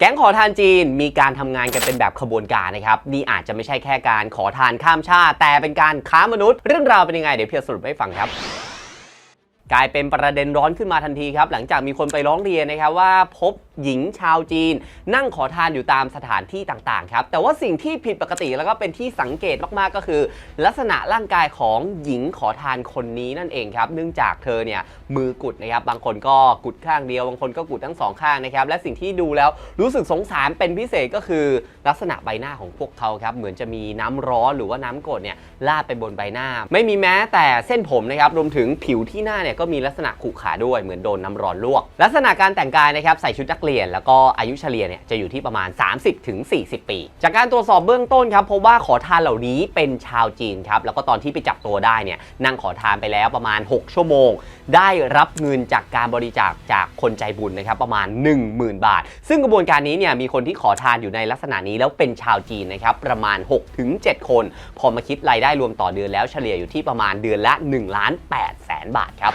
แก๊งขอทานจีนมีการทำงานกันเป็นแบบขบวนการนะครับ นี่อาจจะไม่ใช่แค่การขอทานข้ามชาติ แต่เป็นการค้ามนุษย์ เรื่องราวเป็นยังไง เดี๋ยวเพียรสรุปให้ฟังครับ กลายเป็นประเด็นร้อนขึ้นมาทันทีครับ หลังจากมีคนไปร้องเรียนนะครับว่าพบหญิงชาวจีน นั่งขอทานอยู่ตามสถานที่ต่างๆครับ แต่ว่าสิ่งที่ผิดปกติแล้วก็เป็นที่สังเกตมากๆก็คือ ลักษณะร่างกายของหญิงขอทานคนนี้นั่นเองครับ เนื่องจากเธอเนี่ยมือกุดนะครับ บางคนก็กุดข้างเดียว บางคนก็กุดทั้งสองข้างนะครับ และสิ่งที่ดูแล้วรู้สึกสงสารเป็นพิเศษก็คือ ลักษณะใบหน้าของพวกเขาครับ เหมือนจะมีน้ำร้อนหรือว่าน้ำกรดเนี่ยลาดไปบนใบหน้า ไม่มีแม้แต่เส้นผมนะครับ รวมถึงผิวที่หน้าเนี่ยก็มีลักษณะขรุขระด้วยเหมือนโดนน้ำร้อนลวก ลักษณะการแต่งกายนะครับใส่ชุดนักเรียน แล้วก็อายุเฉลี่ยเนี่ยจะอยู่ที่ประมาณ 30ถึง40 ปี จากการตรวจสอบเบื้องต้นครับพบว่าขอทานเหล่านี้เป็นชาวจีนครับแล้วก็ตอนที่ไปจับตัวได้เนี่ยนั่งขอทานไปแล้วประมาณ 6 ชั่วโมง ได้รับเงินจากการบริจาคจากคนใจบุญนะครับประมาณ 10,000 บาท ซึ่งกระบวนการนี้เนี่ยมีคนที่ขอทานอยู่ในลักษณะนี้แล้วเป็นชาวจีนนะครับประมาณ 6-7 คน พอมาคิดรายได้รวมต่อเดือนแล้วเฉลี่ยอยู่ที่ประมาณเดือนละ1ล้าน8แสนบาทครับ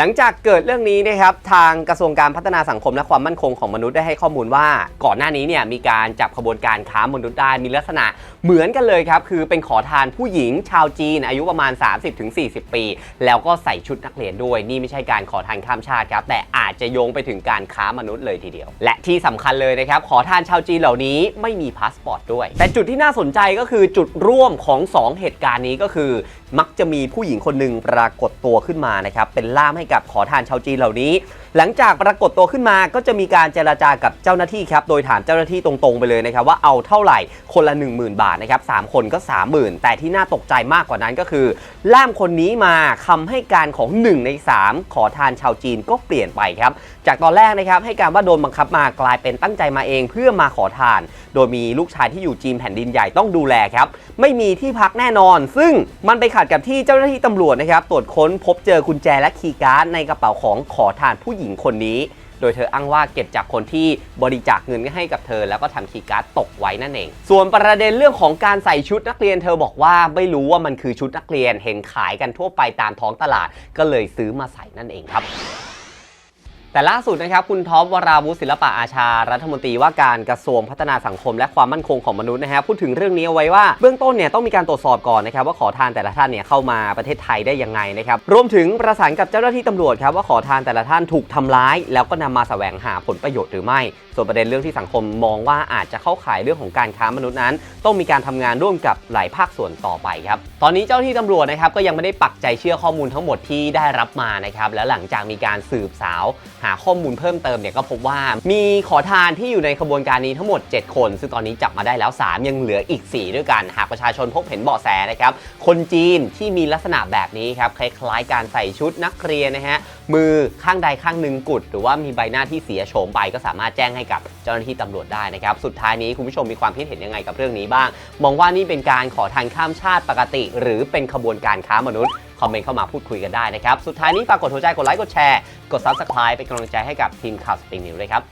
หลังจากเกิดเรื่องนี้นะครับทางกระทรวงการพัฒนาสังคมและความมั่นคงของมนุษย์ได้ให้ข้อมูลว่า ก่อนหน้านี้เนี่ยมีการจับขบวนการค้ามนุษย์ได้มีลักษณะเหมือนกันเลยครับคือเป็นขอทานผู้หญิงชาวจีนอายุประมาณ 30-40 ปี แล้วก็ใส่ชุดนักเรียนด้วย นี่ไม่ใช่การขอทานข้ามชาติครับแต่อาจจะโยงไปถึงการค้ามนุษย์เลยทีเดียว และที่สำคัญเลยนะครับขอทานชาวจีนเหล่านี้ไม่มีพาสปอร์ตด้วย แต่จุดที่น่าสนใจก็คือจุดร่วมของสองเหตุการณ์นี้ก็คือ มักจะมีผู้หญิงคนหนึ่งปรากฏตัวขึ้นมานะครับเป็นล่ามให้กับขอทานชาวจีนเหล่านี้หลังจากปรากฏตัวขึ้นมาก็จะมีการเจราจากับเจ้าหน้าที่ครับ โดยถามเจ้าหน้าที่ตรงๆไปเลยนะครับว่าเอาเท่าไหร่คนละ 10,000 บาทนะครับสามคนก็ 30,000 แต่ที่น่าตกใจมากกว่านั้นก็คือ ล่ามคนนี้มาคำให้การของ 1 ใน 3 ขอทานชาวจีนก็เปลี่ยนไปครับ จากตอนแรกนะครับให้การว่าโดนบังคับมากลายเป็นตั้งใจมาเองเพื่อมาขอทาน โดยมีลูกชายที่อยู่จีนแผ่นดินใหญ่ต้องดูแลครับไม่มีที่พักแน่นอน ซึ่งมันไปขัดกับที่เจ้าหน้าที่ตำรวจนะครับตรวจค้นพบเจอกุญแจและคีย์การ์ดในกระเป๋าของขอทานผู้หญิงคนนี้ โดยเธออ้างว่าเก็บจากคนที่บริจาคเงินให้กับเธอ แล้วก็ทำคีย์การ์ดตกไว้นั่นเอง ส่วนประเด็นเรื่องของการใส่ชุดนักเรียนเธอบอกว่าไม่รู้ว่ามันคือชุดนักเรียนเห็นขายกันทั่วไปตามท้องตลาด ก็เลยซื้อมาใส่นั่นเองครับ แต่ล่าสุดนะครับคุณท็อปวราวุฒิศิลปะอาชา รัฐมนตรีว่าการกระทรวงพัฒนาสังคม และความมั่นคงของมนุษย์นะฮะพูดถึงเรื่องนี้เอาไว้ว่าเบื้องต้นเนี่ยต้องมีการตรวจสอบก่อนนะครับว่าขอทานแต่ละท่านเนี่ยเข้ามาประเทศไทยได้ยังไงนะครับรวมถึงประสานกับเจ้าหน้าที่ตำรวจครับว่าขอทานแต่ละท่านถูกทำร้าย แล้วก็นำมาแสวงหาผลประโยชน์หรือไม่ ส่วนประเด็นเรื่องที่สังคมมองว่าอาจจะเข้าข่ายเรื่องของการค้ามนุษย์นั้น ต้องมีการทำงานร่วมกับหลายภาคส่วนต่อไปครับตอนนี้เจ้าหน้าที่ตำรวจนะครับก็ยังไม่ได้ปักใจเชื่อข้อมูลทั้งหมดที่ได้รับมานะครับแล้วหลังจากมีการสืบสาวหาข้อมูลเพิ่มเติมเนี่ยก็พบว่ามีขอทานที่อยู่ในขบวนการนี้ทั้งหมด 7 คน ซึ่งตอนนี้จับมาได้แล้ว 3 ยังเหลืออีก 4 ด้วยกัน หากประชาชนพบเห็นเบาะแสนะครับ คนจีนที่มีลักษณะแบบนี้ครับ คล้ายๆ การใส่ชุดนักเรียนนะฮะ มือข้างใดข้างหนึ่งกุด หรือว่ามีใบหน้าที่เสียโฉมไปก็สามารถแจ้งให้กับเจ้าหน้าที่ตำรวจได้นะครับ สุดท้ายนี้คุณผู้ชมมีความคิดเห็นยังไงกับเรื่องนี้บ้าง มองว่านี่เป็นการขอทานข้ามชาติปกติ หรือเป็นขบวนการค้ามนุษย์คอมเมนต์เข้ามาพูดคุยกันได้นะครับ สุดท้ายนี้ฝากกดหัวใจกดไลค์กดแชร์กด Subscribe เป็นกำลังใจให้กับทีมข่าวสปริงนิวด้วยครับ